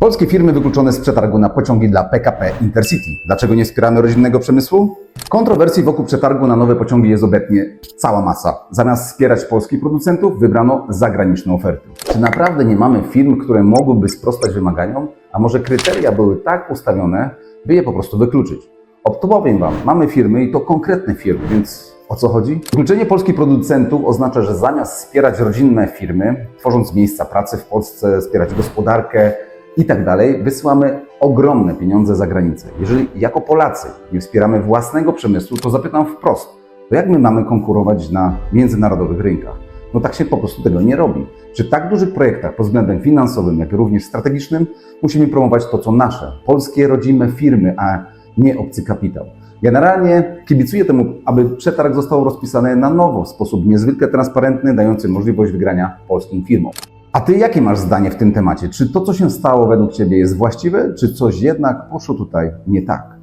Polskie firmy wykluczone z przetargu na pociągi dla PKP Intercity. Dlaczego nie wspieramy rodzinnego przemysłu? Kontrowersji wokół przetargu na nowe pociągi jest obecnie cała masa. Zamiast wspierać polskich producentów, wybrano zagraniczne oferty. Czy naprawdę nie mamy firm, które mogłyby sprostać wymaganiom? A może kryteria były tak ustawione, by je po prostu wykluczyć? Odpowiem Wam, mamy firmy i to konkretne firmy, więc o co chodzi? Wykluczenie polskich producentów oznacza, że zamiast wspierać rodzinne firmy, tworząc miejsca pracy w Polsce, wspierać gospodarkę i tak dalej, wysyłamy ogromne pieniądze za granicę. Jeżeli jako Polacy nie wspieramy własnego przemysłu, to zapytam wprost, to jak my mamy konkurować na międzynarodowych rynkach? No tak się po prostu tego nie robi. Przy tak dużych projektach pod względem finansowym, jak również strategicznym, musimy promować to, co nasze, polskie, rodzime firmy, a nie obcy kapitał. Generalnie kibicuję temu, aby przetarg został rozpisany na nowo, w sposób niezwykle transparentny, dający możliwość wygrania polskim firmom. A Ty jakie masz zdanie w tym temacie? Czy to, co się stało według Ciebie jest właściwe, czy coś jednak poszło tutaj nie tak?